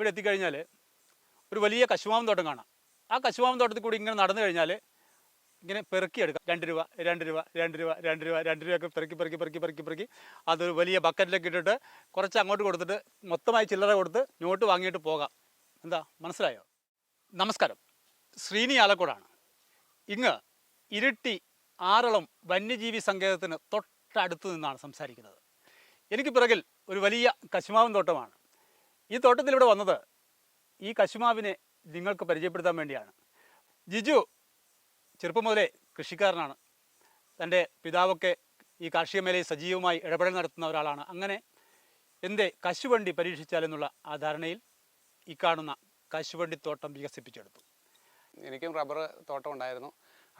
ഇവിടെ എത്തിക്കഴിഞ്ഞാൽ ഒരു വലിയ കശുമാവൻ തോട്ടം കാണാം. ആ കശുമാവൻ തോട്ടത്തിൽ കൂടി ഇങ്ങനെ നടന്നു കഴിഞ്ഞാൽ ഇങ്ങനെ പെറുക്കിയെടുക്കാം രണ്ട് രൂപ രണ്ട് രൂപ രണ്ട് രൂപ രണ്ട് രൂപ രണ്ട് രൂപയൊക്കെ പെറുക്കി പെറുക്കി പെറുക്കി പെറുക്കി പെറുക്കി. അതൊരു വലിയ ബക്കറ്റിലൊക്കെ ഇട്ടിട്ട് കുറച്ച് അങ്ങോട്ട് കൊടുത്തിട്ട് മൊത്തമായി ചില്ലറ കൊടുത്ത് നോട്ട് വാങ്ങിയിട്ട് പോകാം. എന്താ? മനസ്സിലായോ? നമസ്കാരം. ശ്രീനി ആലക്കോടാണ്. ഇങ്ങ് ഇരിട്ടി ആറളം വന്യജീവി സങ്കേതത്തിന് തൊട്ടടുത്ത് നിന്നാണ് സംസാരിക്കുന്നത്. എനിക്ക് പിറകിൽ ഒരു വലിയ കശുമാവൻ തോട്ടമാണ്. ഈ തോട്ടത്തിൽ ഇവിടെ വന്നത് ഈ കശുമാവിനെ നിങ്ങൾക്ക് പരിചയപ്പെടുത്താൻ വേണ്ടിയാണ്. ജിജു ചെറുപ്പം മുതലേ കൃഷിക്കാരനാണ്. തന്റെ പിതാവൊക്കെ ഈ കാർഷിക മേഖലയിൽ സജീവമായി ഇടപെടൽ നടത്തുന്ന ഒരാളാണ്. അങ്ങനെ എന്തേ കശുവണ്ടി പരീക്ഷിച്ചാലെന്നുള്ള ആ ധാരണയിൽ ഈ കാണുന്ന കശുവണ്ടി തോട്ടം വികസിപ്പിച്ചെടുത്തു. എനിക്കും റബ്ബർ തോട്ടം ഉണ്ടായിരുന്നു.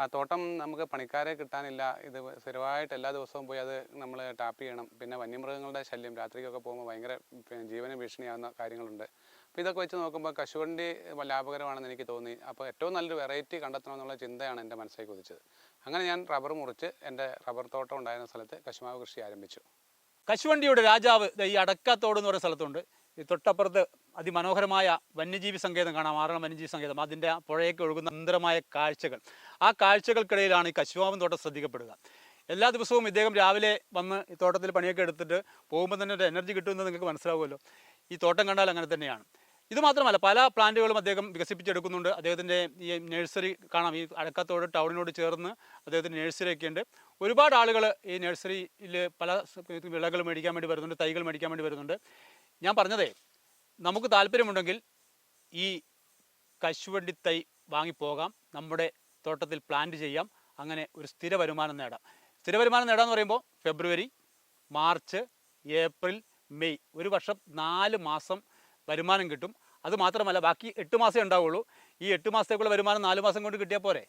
ആ തോട്ടം നമുക്ക് പണിക്കാരെ കിട്ടാനില്ല. ഇത് സ്ഥിരമായിട്ട് എല്ലാ ദിവസവും പോയി അത് നമ്മൾ ടാപ്പ് ചെയ്യണം. പിന്നെ വന്യമൃഗങ്ങളുടെ ശല്യം രാത്രിക്കൊക്കെ പോകുമ്പോൾ ഭയങ്കര ജീവന ഭീഷണിയാവുന്ന കാര്യങ്ങളുണ്ട്. അപ്പോൾ ഇതൊക്കെ വെച്ച് നോക്കുമ്പോൾ കശുവണ്ടി ലാഭകരമാണെന്ന് എനിക്ക് തോന്നി. അപ്പോൾ ഏറ്റവും നല്ലൊരു വെറൈറ്റി കണ്ടെത്തണമെന്നുള്ള ചിന്തയാണ് എന്റെ മനസ്സിലേക്ക് ഉദിച്ചത്. അങ്ങനെ ഞാൻ റബ്ബർ മുറിച്ച് എന്റെ റബ്ബർ തോട്ടം ഉണ്ടായിരുന്ന സ്ഥലത്ത് കശുമാവ് കൃഷി ആരംഭിച്ചു. കശുവണ്ടിയുടെ രാജാവ് ഈ അടക്കാത്തോട് എന്ന് പറയുന്ന സ്ഥലത്തുണ്ട്. ഈ തൊട്ടപ്പുറത്ത് അതിമനോഹരമായ വന്യജീവി സങ്കേതം കാണാം. ആറളം വന്യജീവി സങ്കേതം. അതിന്റെ പുഴയൊക്കെ ഒഴുകുന്ന സുന്ദരമായ കാഴ്ചകൾ. ആ കാഴ്ചകൾക്കിടയിലാണ് ഈ കശുവാമൻ തോട്ടം ശ്രദ്ധിക്കപ്പെടുക. എല്ലാ ദിവസവും ഇദ്ദേഹം രാവിലെ വന്ന് ഈ തോട്ടത്തിൽ പണിയൊക്കെ എടുത്തിട്ട് പോകുമ്പോൾ തന്നെ ഒരു എനർജി കിട്ടുമെന്ന് നിങ്ങൾക്ക് മനസ്സിലാവുമല്ലോ. ഈ തോട്ടം കണ്ടാൽ അങ്ങനെ തന്നെയാണ്. ഇത് മാത്രമല്ല പല പ്ലാന്റുകളും അദ്ദേഹം വികസിപ്പിച്ചെടുക്കുന്നുണ്ട്. അദ്ദേഹത്തിന്റെ ഈ നഴ്സറി കാണാം. ഈ അടക്കത്തോട് ടൗണിനോട് ചേർന്ന് അദ്ദേഹത്തിന്റെ നഴ്സറിയൊക്കെ ഉണ്ട്. ഒരുപാട് ആളുകൾ ഈ നഴ്സറിയിൽ പല വിളകൾ മേടിക്കാൻ വേണ്ടി വരുന്നുണ്ട് തൈകൾ മേടിക്കാൻ വേണ്ടി വരുന്നുണ്ട്. ഞാൻ പറഞ്ഞതേ നമുക്ക് താല്പര്യമുണ്ടെങ്കിൽ ഈ കശുവണ്ടി തൈ വാങ്ങിപ്പോകാം. നമ്മുടെ തോട്ടത്തിൽ പ്ലാന്റ് ചെയ്യാം. അങ്ങനെ ഒരു സ്ഥിര വരുമാനം നേടാം. സ്ഥിര വരുമാനം നേടാമെന്ന് പറയുമ്പോൾ ഫെബ്രുവരി മാർച്ച് ഏപ്രിൽ മെയ് ഒരു വർഷം നാല് മാസം വരുമാനം കിട്ടും. അത് മാത്രമല്ല ബാക്കി എട്ട് മാസമേ ഉണ്ടാവുള്ളൂ. ഈ എട്ട് മാസത്തേക്കുള്ള വരുമാനം നാല് മാസം കൊണ്ട് കിട്ടിയാൽ പോരെ?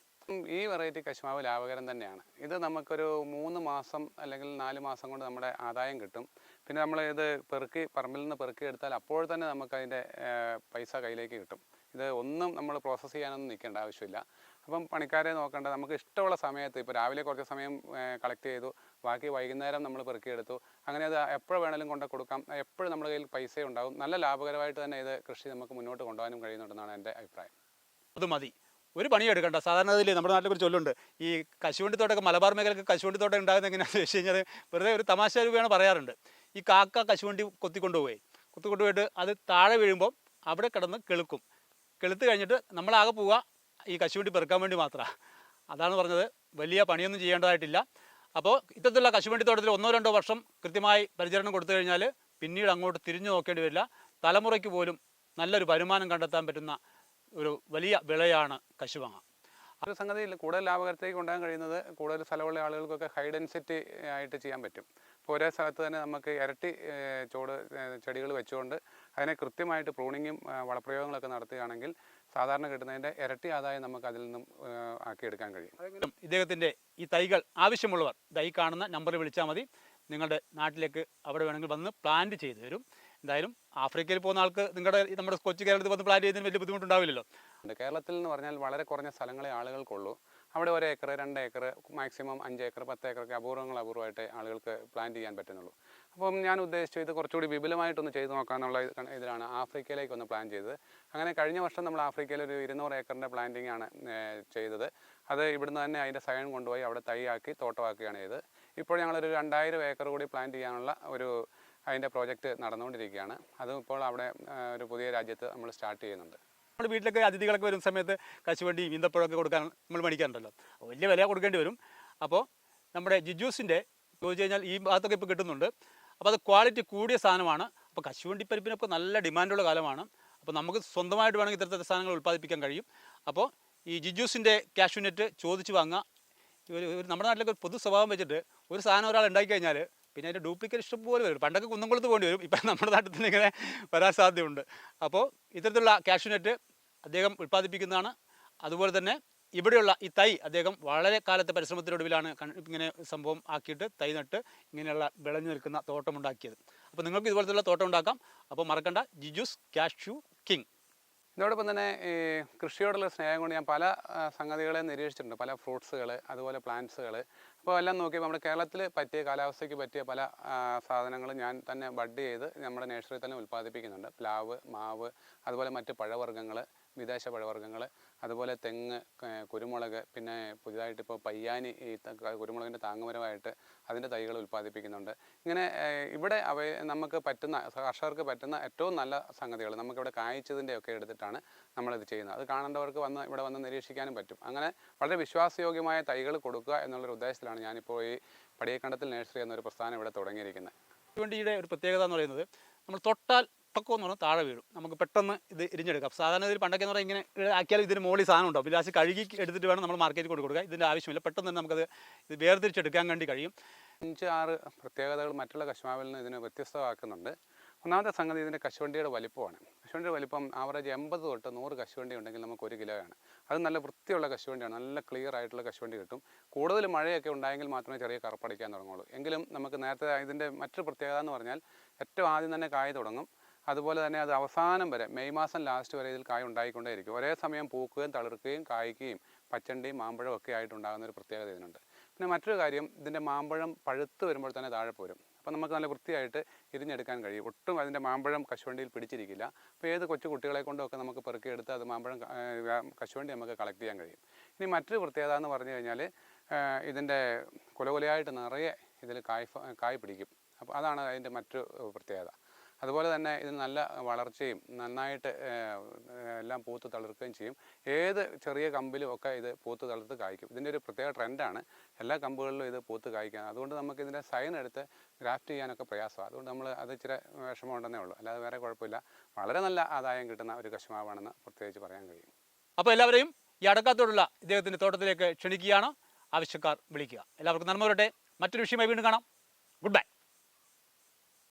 ഈ വെറൈറ്റി കശുമാവ് ലാഭകരം തന്നെയാണ്. ഇത് നമുക്കൊരു മൂന്ന് മാസം അല്ലെങ്കിൽ നാല് മാസം കൊണ്ട് നമ്മുടെ ആദായം കിട്ടും. പിന്നെ നമ്മൾ ഇത് പെറുക്കി പറമ്പിൽ നിന്ന് പെറുക്കി എടുത്താൽ അപ്പോൾ തന്നെ നമുക്ക് അതിന്റെ പൈസ കയ്യിലേക്ക് കിട്ടും. ഇത് ഒന്നും നമ്മൾ പ്രോസസ്സ് ചെയ്യാനൊന്നും നിൽക്കേണ്ട ആവശ്യമില്ല. അപ്പം പണിക്കാരെ നോക്കേണ്ട. നമുക്ക് ഇഷ്ടമുള്ള സമയത്ത് ഇപ്പോൾ രാവിലെ കുറച്ച് സമയം കളക്ട് ചെയ്തു. ബാക്കി വൈകുന്നേരം നമ്മൾ പെറുക്കിയെടുത്തു. അങ്ങനെ അത് എപ്പോൾ വേണമെങ്കിലും കൊണ്ട് കൊടുക്കാം. എപ്പോഴും നമ്മുടെ കയ്യിൽ പൈസ ഉണ്ടാവും. നല്ല ലാഭകരമായിട്ട് തന്നെ ഇത് കൃഷി നമുക്ക് മുന്നോട്ട് കൊണ്ടുപോകാനും കഴിയുന്നുണ്ടെന്നാണ് എന്റെ അഭിപ്രായം. അത് മതി. ഒരു പണി എടുക്കണ്ട. സാധാരണ ഇതിൽ നമ്മുടെ നാട്ടിൽ ഒരു ചൊല്ലുണ്ട്. ഈ കശുവണ്ടി തോട്ടമൊക്കെ മലബാർ മേഖലയ്ക്ക് കശുവണ്ടി ഉണ്ടാകുന്ന എങ്ങനെയാണെന്ന് വെച്ച് കഴിഞ്ഞാൽ വെറുതെ ഒരു തമാശ രൂപയാണ് പറയാറുണ്ട്. ഈ കാക്ക കശുവണ്ടി കൊത്തിക്കൊണ്ടുപോയി. കൊത്തിക്കൊണ്ടുപോയിട്ട് അത് താഴെ വീഴുമ്പോൾ അവിടെ കിടന്ന് കെളുക്കും. കെളുത്ത് കഴിഞ്ഞിട്ട് നമ്മളാകെ പോവുക ഈ കശുവണ്ടി പെറുക്കാൻ വേണ്ടി മാത്രമാണ് അതാണ് പറഞ്ഞത്. വലിയ പണിയൊന്നും ചെയ്യേണ്ടതായിട്ടില്ല. അപ്പോൾ ഇത്തരത്തിലുള്ള കശുവണ്ടി തോട്ടത്തിൽ ഒന്നോ രണ്ടോ വർഷം കൃത്യമായി പരിചരണം കൊടുത്തു കഴിഞ്ഞാൽ പിന്നീട് അങ്ങോട്ട് തിരിഞ്ഞു നോക്കേണ്ടി വരില്ല. തലമുറയ്ക്ക് പോലും നല്ലൊരു വരുമാനം കണ്ടെത്താൻ പറ്റുന്ന ഒരു വലിയ വിളയാണ് കശുവങ്ങ. ഒരു സംഗതിയിൽ കൂടുതൽ ലാഭകരത്തേക്ക് കൊണ്ടുപോകാൻ കഴിയുന്നത് കൂടുതൽ സ്ഥലമുള്ള ആളുകൾക്കൊക്കെ ഹൈ ഡെൻസിറ്റി ആയിട്ട് ചെയ്യാൻ പറ്റും. ഒരേ സ്ഥലത്ത് തന്നെ നമുക്ക് ഇരട്ടി ചോട് ചെടികൾ വെച്ചുകൊണ്ട് അതിനെ കൃത്യമായിട്ട് പ്രൂണിങ്ങും വളപ്രയോഗങ്ങളൊക്കെ നടത്തുകയാണെങ്കിൽ സാധാരണ കിട്ടുന്നതിന്റെ ഇരട്ടി ആദായം നമുക്ക് അതിൽ നിന്നും ആക്കിയെടുക്കാൻ കഴിയും. ഇദ്ദേഹത്തിന്റെ ഈ തൈകൾ ആവശ്യമുള്ളവർ ദൈ കാണുന്ന നമ്പറിൽ വിളിച്ചാൽ മതി. നിങ്ങളുടെ നാട്ടിലേക്ക് അവിടെ വേണമെങ്കിൽ വന്ന് പ്ലാന്റ് ചെയ്തു തരും. എന്തായാലും ആഫ്രിക്കയിൽ പോകുന്ന ആൾക്ക് നിങ്ങളുടെ നമ്മുടെ കൊച്ചു കേരളത്തിൽ വന്ന് പ്ലാന്റ് ചെയ്യുന്നതിന് വലിയ ബുദ്ധിമുട്ടുണ്ടാവില്ലല്ലോ. കേരളത്തിൽ എന്ന് പറഞ്ഞാൽ വളരെ കുറഞ്ഞ സ്ഥലങ്ങളെ ആളുകൾക്കുള്ളൂ. അവിടെ ഒരു ഏക്കർ രണ്ട് ഏക്കർ മാക്സിമം അഞ്ച് ഏക്കർ പത്ത് ഏക്കറൊക്കെ അപൂർവങ്ങൾ അപൂർവമായിട്ട് ആളുകൾക്ക് പ്ലാൻ ചെയ്യാൻ പറ്റുന്നുള്ളൂ. അപ്പം ഞാൻ ഉദ്ദേശിച്ചു ഇത് കുറച്ചുകൂടി വിപുലമായിട്ടൊന്ന് ചെയ്തു നോക്കാമെന്നുള്ള ഇത് ഇതിലാണ് ആഫ്രിക്കയിലേക്ക് ഒന്ന് പ്ലാൻ ചെയ്തത്. അങ്ങനെ കഴിഞ്ഞ വർഷം നമ്മൾ ആഫ്രിക്കയിൽ ഒരു ഇരുന്നൂറ് ഏക്കറിന്റെ പ്ലാന്റിംഗ് ആണ് ചെയ്തത്. അത് ഇവിടുന്ന് തന്നെ അതിന്റെ സൈൻ കൊണ്ടുപോയി അവിടെ തൈയാക്കി തോട്ടമാക്കുകയാണ് ചെയ്തത്. ഇപ്പോൾ ഞങ്ങളൊരു രണ്ടായിരം ഏക്കർ കൂടി പ്ലാൻ ചെയ്യാനുള്ള ഒരു അതിന്റെ പ്രോജക്റ്റ് നടന്നുകൊണ്ടിരിക്കുകയാണ്. അതും ഇപ്പോൾ അവിടെ ഒരു പുതിയ രാജ്യത്ത് നമ്മൾ സ്റ്റാർട്ട് ചെയ്യുന്നുണ്ട്. നമ്മുടെ വീട്ടിലൊക്കെ അതിഥികളൊക്കെ വരുന്ന സമയത്ത് കശുവണ്ടി ഈന്തപ്പഴമൊക്കെ കൊടുക്കാൻ നമ്മൾ മേടിക്കാറുണ്ടല്ലോ. വലിയ വില കൊടുക്കേണ്ടി വരും. അപ്പോൾ നമ്മുടെ ജിജൂസിന്റെ ചോദിച്ചു കഴിഞ്ഞാൽ ഈ ഭാഗത്തൊക്കെ ഇപ്പോൾ കിട്ടുന്നുണ്ട്. അപ്പോൾ അത് ക്വാളിറ്റി കൂടിയ സാധനമാണ്. അപ്പോൾ കശുവണ്ടി പരിപ്പിനൊക്കെ നല്ല ഡിമാൻഡുള്ള കാലമാണ്. അപ്പോൾ നമുക്ക് സ്വന്തമായിട്ട് വേണമെങ്കിൽ ഇത്തരത്തിലുള്ള സാധനങ്ങൾ ഉൽപ്പാദിപ്പിക്കാൻ കഴിയും. അപ്പോൾ ഈ ജിജൂസിന്റെ കാഷ്യൂനെറ്റ് ചോദിച്ച് വാങ്ങുക. ഒരു നമ്മുടെ നാട്ടിലൊക്കെ ഒരു പൊതു സ്വഭാവം വെച്ചിട്ട് ഒരു സാധനം ഒരാൾ ഉണ്ടാക്കി കഴിഞ്ഞാൽ പിന്നെ അതിന്റെ ഡ്യൂപ്ലിക്കേറ്റ് ഇഷ്ടം പോലെ വരും. പണ്ടൊക്കെ കുന്നംകുളത്ത് പോകേണ്ടി വരും. ഇപ്പം നമ്മുടെ നാട്ടിൽ തന്നെ ഇങ്ങനെ വരാൻ സാധ്യതയുണ്ട്. അപ്പോൾ ഇത്തരത്തിലുള്ള കാഷ്യൂനെറ്റ് അദ്ദേഹം ഉൽപ്പാദിപ്പിക്കുന്നതാണ്. അതുപോലെ തന്നെ ഇവിടെയുള്ള ഈ തൈ അദ്ദേഹം വളരെ കാലത്തെ പരിശ്രമത്തിനൊടുവിലാണ് ഇങ്ങനെ സംഭവം ആക്കിയിട്ട് തൈ നട്ട് ഇങ്ങനെയുള്ള വിളഞ്ഞു നിൽക്കുന്ന തോട്ടമുണ്ടാക്കിയത്. അപ്പോൾ നിങ്ങൾക്ക് ഇതുപോലത്തുള്ള തോട്ടം ഉണ്ടാക്കാം. അപ്പോൾ മറക്കണ്ട. Jiju's cashew king. ഇതോടൊപ്പം തന്നെ ഈ കൃഷിയോടുള്ള സ്നേഹം കൊണ്ട് ഞാൻ പല സംഗതികളെ നിരീക്ഷിച്ചിട്ടുണ്ട്. പല ഫ്രൂട്ട്സുകൾ അതുപോലെ പ്ലാന്റ്സുകൾ അപ്പോൾ എല്ലാം നോക്കിയപ്പോൾ നമ്മുടെ കേരളത്തിൽ പറ്റിയ കാലാവസ്ഥയ്ക്ക് പറ്റിയ പല സാധനങ്ങളും ഞാൻ തന്നെ ബഡ് ചെയ്ത് നമ്മുടെ നേഴ്സറിയിൽ തന്നെ ഉൽപ്പാദിപ്പിക്കുന്നുണ്ട്. പ്ലാവ് മാവ് അതുപോലെ മറ്റ് പഴവർഗങ്ങൾ വിദേശ പഴവർഗങ്ങൾ അതുപോലെ തെങ്ങ് കുരുമുളക് പിന്നെ പുതിയതായിട്ട് ഇപ്പോൾ പയ്യാനി ഈ കുരുമുളകിന്റെ താങ്ങുമരമായിട്ട് അതിന്റെ തൈകൾ ഉൽപ്പാദിപ്പിക്കുന്നുണ്ട്. ഇങ്ങനെ ഇവിടെ അവ നമുക്ക് പറ്റുന്ന കർഷകർക്ക് പറ്റുന്ന ഏറ്റവും നല്ല സംഗതികൾ നമുക്കിവിടെ കായ്ച്ചതിന്റെ ഒക്കെ എടുത്തിട്ടാണ് നമ്മളിത് ചെയ്യുന്നത്. അത് കാണേണ്ടവർക്ക് വന്ന് ഇവിടെ വന്ന് നിരീക്ഷിക്കാനും പറ്റും. അങ്ങനെ വളരെ വിശ്വാസയോഗ്യമായ തൈകൾ കൊടുക്കുക എന്നുള്ളൊരു ഉദ്ദേശത്തിലാണ് ഞാനിപ്പോൾ ഈ പടിയക്കണ്ടത്തിൽ നഴ്സറി എന്നൊരു പ്രസ്ഥാനം ഇവിടെ തുടങ്ങിയിരിക്കുന്നത്. ഒരു പ്രത്യേകത എന്ന് പറയുന്നത് നമ്മൾ തൊട്ടാൽ ടൊക്കോ എന്ന് പറഞ്ഞാൽ താഴെ വീഴും. നമുക്ക് പെട്ടെന്ന് ഇത് ഇരിഞ്ഞെടുക്കാം. സാധാരണ ഇതിൽ പണ്ടൊക്കെ എന്ന് പറഞ്ഞാൽ ഇങ്ങനെ ആക്കിയാൽ ഇതിന് മോളി സാധനം ഉണ്ടോ പിന്നെ ലാസ്റ്റ് കഴുകി എടുത്തിട്ട് വേണം നമ്മൾ മാർക്കറ്റിൽ കൊണ്ട് കൊടുക്കുക. ഇതിന്റെ ആവശ്യമില്ല. പെട്ടെന്ന് തന്നെ നമുക്കത് ഇത് വേർതിരിച്ചെടുക്കാൻ വേണ്ടി കഴിയും. അഞ്ച് ആറ് പ്രത്യേകതകൾ മറ്റുള്ള കശുമാവിൽ നിന്ന് ഇതിനെ വ്യത്യസ്തമാക്കുന്നുണ്ട്. ഒന്നാമത്തെ സംഗതി ഇതിന്റെ കശുവണ്ടിയുടെ വലിപ്പമാണ്. കശുവണ്ടിയുടെ വലിപ്പം ആവറേജ് എൺപത് തൊട്ട് നൂറ് കശുവണ്ടി ഉണ്ടെങ്കിൽ നമുക്ക് ഒരു കിലോയാണ് അത് നല്ല വൃത്തിയുള്ള കശുവണ്ടിയാണ്. നല്ല ക്ലിയർ ആയിട്ടുള്ള കശുവണ്ടി കിട്ടും. കൂടുതൽ മഴയൊക്കെ ഉണ്ടായെങ്കിൽ മാത്രമേ ചെറിയ കറുപ്പടിക്കാൻ തുടങ്ങുള്ളൂ എങ്കിലും നമുക്ക് നേരത്തെ ഇതിന്റെ മറ്റൊരു പ്രത്യേകത എന്ന് പറഞ്ഞാൽ ഏറ്റവും ആദ്യം തന്നെ കായ തുടങ്ങും. അതുപോലെ തന്നെ അത് അവസാനം വരെ മെയ് മാസം ലാസ്റ്റ് വരെ ഇതിൽ കായ ഉണ്ടായിക്കൊണ്ടേയിരിക്കും. ഒരേ സമയം പൂക്കുകയും തളിർക്കുകയും കായ്ക്കുകയും പച്ചണ്ടിയും മാമ്പഴവും ഒക്കെ ആയിട്ടുണ്ടാകുന്ന ഒരു പ്രത്യേകത ഇതിനുണ്ട്. പിന്നെ മറ്റൊരു കാര്യം ഇതിന്റെ മാമ്പഴം പഴുത്ത് വരുമ്പോൾ തന്നെ താഴെ പോരും. അപ്പോൾ നമുക്ക് നല്ല വൃത്തിയായിട്ട് ഇരിഞ്ഞെടുക്കാൻ കഴിയും. ഒട്ടും അതിന്റെ മാമ്പഴം കശുവണ്ടിയിൽ പിടിച്ചിരിക്കില്ല. അപ്പോൾ ഏത് കൊച്ചു കുട്ടികളെ കൊണ്ടൊക്കെ നമുക്ക് പെറുക്കിയെടുത്ത് അത് മാമ്പഴം കശുവണ്ടി നമുക്ക് കളക്ട് ചെയ്യാൻ കഴിയും. ഇനി മറ്റൊരു പ്രത്യേകത എന്ന് പറഞ്ഞു കഴിഞ്ഞാൽ ഇതിന്റെ കുലകുലയായിട്ട് നിറയെ ഇതിൽ കായ് കായ് പിടിക്കും. അപ്പോൾ അതാണ് അതിന്റെ മറ്റു പ്രത്യേകത. അതുപോലെ തന്നെ ഇത് നല്ല വളർച്ചയും നന്നായിട്ട് എല്ലാം പൂത്ത് തളിർക്കുകയും ചെയ്യും. ഏത് ചെറിയ കമ്പിലും ഒക്കെ ഇത് പൂത്ത് തളിർത്ത് കായ്ക്കും. ഇതിന്റെ ഒരു പ്രത്യേക ട്രെൻഡാണ്. എല്ലാ കമ്പുകളിലും ഇത് പൂത്ത് കായ്ക്കാൻ. അതുകൊണ്ട് നമുക്ക് ഇതിന്റെ സൈൻ എടുത്ത് ഗ്രാഫ്റ്റ് ചെയ്യാനൊക്കെ പ്രയാസമാണ്. അതുകൊണ്ട് നമ്മൾ അത് ഇച്ചിരി വിഷമമുണ്ടെന്നേ ഉള്ളൂ. അല്ലാതെ വേറെ കുഴപ്പമില്ല. വളരെ നല്ല ആദായം കിട്ടുന്ന ഒരു കശുമാവാണെന്ന് പ്രത്യേകിച്ച് പറയാൻ കഴിയും. അപ്പോൾ എല്ലാവരെയും ഈ അടക്കത്തോടുള്ള ഇദ്ദേഹത്തിന്റെ തോട്ടത്തിലേക്ക് ക്ഷണിക്കുകയാണ് ആവശ്യക്കാർ വിളിക്കുക. എല്ലാവർക്കും നന്മ വരട്ടെ. മറ്റൊരു വിഷയമായി വീണ്ടും കാണാം. Good bye.